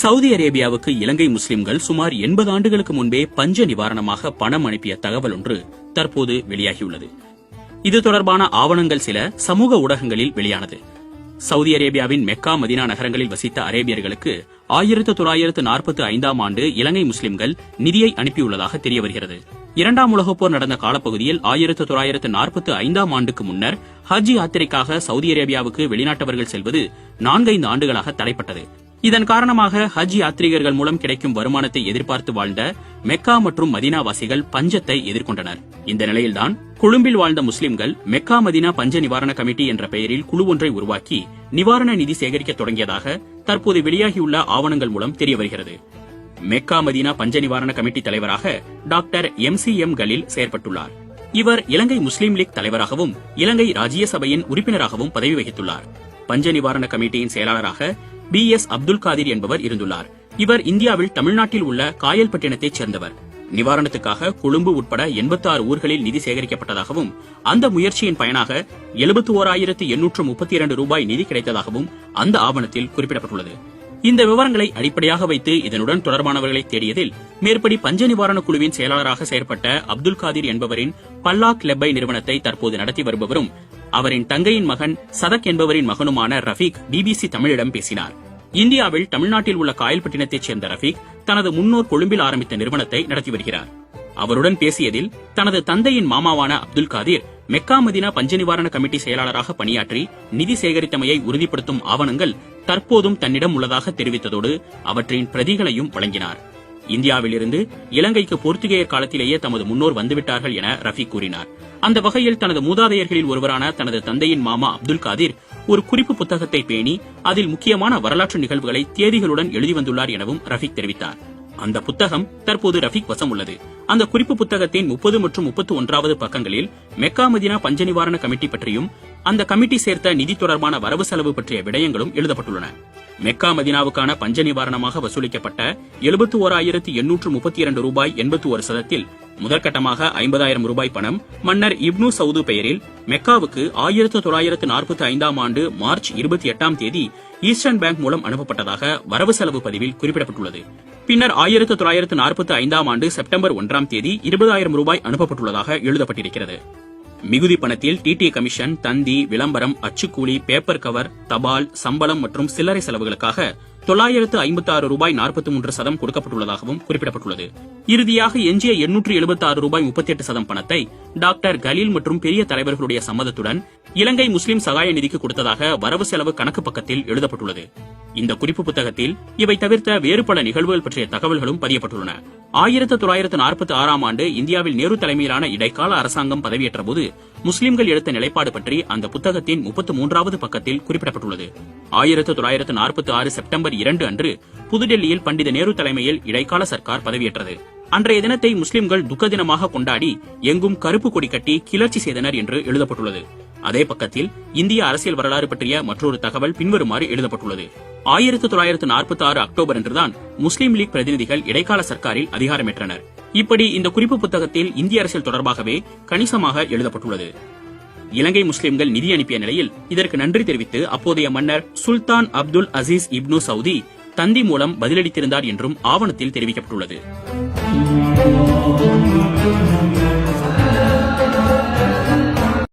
Saudi அரேபியாவுக்கு இலங்கை முஸ்லிம்கள் சுமார் எண்பது ஆண்டுகளுக்கு முன்பே பஞ்ச நிவாரணமாக பணம் அனுப்பிய தகவல் ஒன்று தற்போது வெளியாகியுள்ளது. இது தொடர்பான ஆவணங்கள் சில சமூக ஊடகங்களில் வெளியானது. சவுதி அரேபியாவின் மெக்கா மதினா நகரங்களில் வசித்த அரேபியர்களுக்கு ஆயிரத்து தொள்ளாயிரத்து நாற்பத்தி ஐந்தாம் ஆண்டு இலங்கை முஸ்லிம்கள் நிதியை அனுப்பியுள்ளதாக தெரிய வருகிறது இரண்டாம் உலகப் போர் நடந்த காலப்பகுதியில் ஆயிரத்து தொள்ளாயிரத்து நாற்பத்தி ஐந்தாம் ஆண்டுக்கு முன்னர் ஹஜ் யாத்திரைக்காக சவுதி அரேபியாவுக்கு வெளிநாட்டவர்கள் செல்வது நான்கைந்து ஆண்டுகளாக தடைப்பட்டது. இதன் காரணமாக ஹஜ் யாத்ரீகர்கள் மூலம் கிடைக்கும் வருமானத்தை எதிர்பார்த்து வாழ்ந்த மெக்கா மற்றும் மதினாவாசிகள் பஞ்சத்தை எதிர்கொண்டனர். இந்த நிலையில்தான் கொழும்பில் வாழ்ந்த முஸ்லிம்கள் மெக்கா மதினா பஞ்ச நிவாரண கமிட்டி என்ற பெயரில் குழு ஒன்றை உருவாக்கி நிவாரண நிதி சேகரிக்க தொடங்கியதாக தற்போது வெளியாகியுள்ள ஆவணங்கள் மூலம் தெரிய வருகிறது. மெக்கா மதினா பஞ்ச நிவாரண கமிட்டி தலைவராக doctor M C M Khalil செயற்பட்டுள்ளார். இவர் இலங்கை முஸ்லீம் லீக் தலைவராகவும் இலங்கை ராஜ்யசபையின் உறுப்பினராகவும் பதவி வகித்துள்ளார். பஞ்ச நிவாரண கமிட்டியின் செயலாளராக பி எஸ் அப்துல் காதிர் என்பவர் இருந்துள்ளார். இவர் இந்தியாவில் தமிழ்நாட்டில் உள்ள காயல்பட்டினத்தைச் சேர்ந்தவர். நிவாரணத்துக்காக கொழும்பு உட்பட 86 ஊர்களில் நிதி சேகரிக்கப்பட்டதாகவும் அந்த முயற்சியின் பயனாக எழுபத்தி ஓராயிரத்து எண்ணூற்று முப்பத்தி இரண்டு ரூபாய் நிதி கிடைத்ததாகவும் அந்த ஆவணத்தில் குறிப்பிடப்பட்டுள்ளது. இந்த விவரங்களை அடிப்படையாக வைத்து இதனுடன் தொடர்பானவர்களை தேடியதில் மேற்படி பஞ்ச நிவாரண குழுவின் செயலாளராக செயற்பட்ட அப்துல் காதிர் என்பவரின் பல்லாக் லெப்பை நிறுவனத்தை தற்போது நடத்தி வருபவரும் அவரின் தங்கையின் மகன் சதக் என்பவரின் மகனுமான ரஃபீக் பிபிசி தமிழிடம் பேசினார். இந்தியாவில் தமிழ்நாட்டில் உள்ள காயல்பட்டினத்தைச் சேர்ந்த ரஃபீக் தனது முன்னோர் கொழும்பில் ஆரம்பித்த நிறுவனத்தை நடத்தி வருகிறார். அவருடன் பேசியதில் தனது தந்தையின் மாமாவான அப்துல் காதிர் மெக்கா மதினா பஞ்ச நிவாரண கமிட்டி செயலாளராக பணியாற்றி நிதி சேகரித்தமையை உறுதிப்படுத்தும் ஆவணங்கள் தற்போதும் தன்னிடம் உள்ளதாக தெரிவித்ததோடு அவற்றின் பிரதிகளையும் வழங்கினார். இந்தியாவிலிருந்து இலங்கைக்கு போர்த்துகேயர் காலத்திலேயே தமது முன்னோர் வந்துவிட்டார்கள் என ரஃபி கூறினார். அந்த வகையில் தனது மூதாதையர்களில் ஒருவரான தனது தந்தையின் மாமா அப்துல் காதிர் ஒரு குறிப்பு புத்தகத்தை பேணி அதில் முக்கியமான வரலாற்று நிகழ்வுகளை தேதிகளுடன் எழுதி வந்துள்ளார் எனவும் ரஃபீக் தெரிவித்தார். அந்த புத்தகம் தற்போது ரஃபீக் வசம் உள்ளது. அந்த குறிப்பு புத்தகத்தின் முப்பது மற்றும் முப்பத்தி ஒன்றாவது பக்கங்களில் மெக்கா மதினா பஞ்ச நிவாரண கமிட்டி பற்றியும் அந்த கமிட்டி சேர்த்த நிதி தொடர்பான வரவு செலவு பற்றிய விடயங்களும் எழுதப்பட்டுள்ளன. மெக்கா மதினாவுக்கான பஞ்ச நிவாரணமாக வசூலிக்கப்பட்ட எழுபத்தி ஓராயிரத்தி எண்ணூற்று முப்பத்தி இரண்டு ரூபாய் எண்பத்தி ஒரு சதத்தில் முதற்கட்டமாக ஐம்பதாயிரம் ரூபாய் பணம் மன்னர் இப்னு சவுது பெயரில் மெக்காவுக்கு ஆயிரத்து தொள்ளாயிரத்து நாற்பத்தி ஐந்தாம் ஆண்டு மார்ச் இருபத்தி எட்டாம் தேதி ஈஸ்டர்ன் பேங்க் மூலம் அனுப்பப்பட்டதாக வரவு செலவு பதிவில் குறிப்பிடப்பட்டுள்ளது. பின்னர் ஆயிரத்து தொள்ளாயிரத்து நாற்பத்தி ஐந்தாம் ஆண்டு செப்டம்பர் ஒன்றாம் தேதி இருபதாயிரம் ரூபாய் அனுப்பப்பட்டுள்ளதாக எழுதப்பட்டிருக்கிறது. மிகுதி பணத்தில் டிடி கமிஷன் தந்தி விளம்பரம் அச்சுக்கூலி பேப்பர் கவர் தபால் சம்பளம் மற்றும் சில்லறை செலவுகளுக்காக தொள்ளாயிரத்து ஐம்பத்தி ஆறு ரூபாய் நாற்பத்தி மூன்று சதம் கொடுக்கப்பட்டுள்ளதாகவும் குறிப்பிடப்பட்டுள்ளது. இறுதியாக எஞ்சிய எண்ணூற்று எழுபத்தி ஆறு ரூபாய் முப்பத்தி எட்டு சதம் பணத்தை டாக்டர் கலீல் மற்றும் பெரிய தலைவர்களுடைய சம்மதத்துடன் இலங்கை முஸ்லிம் சகாய நிதிக்கு கொடுத்ததாக வரவு செலவு கணக்கு பக்கத்தில் எழுதப்பட்டுள்ளது. இந்த குறிப்பு புத்தகத்தில் இவை தவிர்த்த வேறு பல நிகழ்வுகள் பற்றிய தகவல்களும் பதியப்பட்டுள்ளன. ஆயிரத்து தொள்ளாயிரத்து நாற்பத்தி ஆறாம் ஆண்டு இந்தியாவில் நேரு தலைமையிலான இடைக்கால அரசாங்கம் பதவியேற்ற போது முஸ்லிம்கள் எடுத்த நிலைப்பாடு பற்றி அந்த புத்தகத்தின் முப்பத்து மூன்றாவது பக்கத்தில் குறிப்பிடப்பட்டுள்ளது. ஆயிரத்து தொள்ளாயிரத்து நாற்பத்தி ஆறு செப்டம்பர் இரண்டு அன்று புதுடெல்லியில் பண்டித நேரு தலைமையில் இடைக்கால சர்க்கார் பதவியேற்றது. அன்றைய தினத்தை முஸ்லிம்கள் துக்க தினமாக கொண்டாடி எங்கும் கருப்பு கொடி கட்டி கிளர்ச்சி செய்தனர் என்று எழுதப்பட்டுள்ளது. அதே பக்கத்தில் இந்திய அரசியல் வரலாறு பற்றிய மற்றொரு தகவல் பின்வருமாறு எழுதப்பட்டுள்ளது. ஆயிரத்து தொள்ளாயிரத்து நாற்பத்தி ஆறு அக்டோபர் அன்றுதான் முஸ்லீம் லீக் பிரதிநிதிகள் இடைக்கால சர்க்காரில் அதிகாரமேற்றனர் இப்படி இந்த குறிப்பு புத்தகத்தில் இந்திய அரசியல் தொடர்பாகவே கணிசமாக எழுதப்பட்டுள்ளது. இலங்கை முஸ்லிம்கள் நிதி அனுப்பிய நிலையில் இதற்கு நன்றி தெரிவித்து அப்போதைய மன்னர் Sultan Abdul Aziz Ibn Saudi தந்தி மூலம் பதிலளித்திருந்தார் என்றும் ஆவணத்தில் தெரிவிக்கப்பட்டுள்ளது.